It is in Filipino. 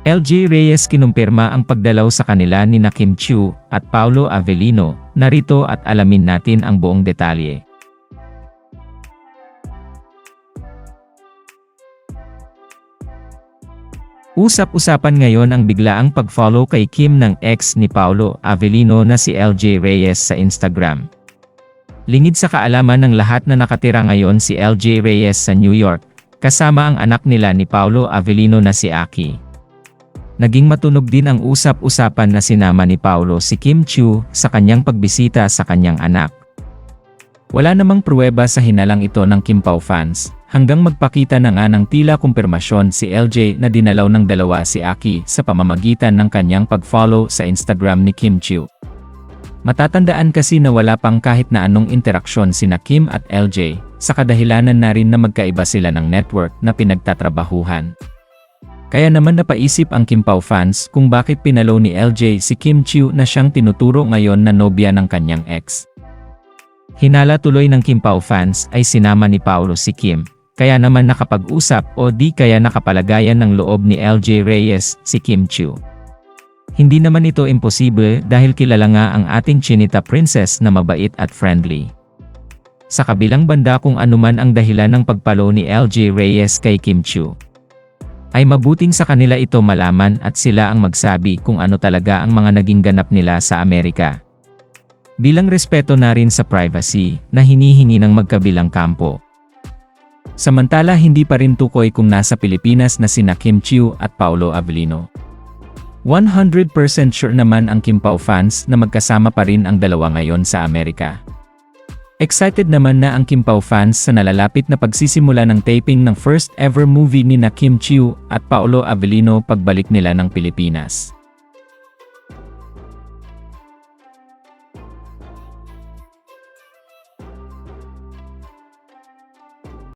LJ Reyes kinumpirma ang pagdalaw sa kanila ni na Kim Chiu at Paulo Avellino. Narito at alamin natin ang buong detalye. Usap-usapan ngayon ang biglaang pag-follow kay Kim ng ex ni Paulo Avellino na si LJ Reyes sa Instagram. Lingid sa kaalaman ng lahat na nakatira ngayon si LJ Reyes sa New York, kasama ang anak nila ni Paulo Avellino na si Aki. Naging matunog din ang usap-usapan na sinama ni Paulo si Kim Chiu sa kanyang pagbisita sa kanyang anak. Wala namang pruweba sa hinalang ito ng Kim Pao fans, hanggang magpakita na nga ng tila kumpirmasyon si LJ na dinalaw ng dalawa si Aki sa pamamagitan ng kanyang pag-follow sa Instagram ni Kim Chiu. Matatandaan kasi na wala pang kahit na anong interaksyon sina Kim at LJ, sa kadahilanan na rin na magkaiba sila ng network na pinagtatrabahuhan. Kaya naman napaisip ang Kim Pao fans kung bakit pinalo ni LJ si Kim Chiu na siyang tinuturo ngayon na nobya ng kanyang ex. Hinala tuloy ng Kim Pao fans ay sinama ni Paulo si Kim, kaya naman nakapag-usap o di kaya nakapalagayan ng loob ni LJ Reyes si Kim Chiu. Hindi naman ito imposible dahil kilala nga ang ating Chinita Princess na mabait at friendly. Sa kabilang banda kung anuman ang dahilan ng pagpalo ni LJ Reyes kay Kim Chiu, ay mabuting sa kanila ito malaman at sila ang magsabi kung ano talaga ang mga naging ganap nila sa Amerika. Bilang respeto na rin sa privacy na hinihingi ng magkabilang kampo. Samantala hindi pa rin tukoy kung nasa Pilipinas na sina Kim Chiu at Paulo Avellino. 100% sure naman ang Kim Pao fans na magkasama pa rin ang dalawa ngayon sa Amerika. Excited naman na ang Kim Pao fans sa nalalapit na pagsisimula ng taping ng first ever movie ni na Kim Chiu at Paolo Avellino pagbalik nila ng Pilipinas.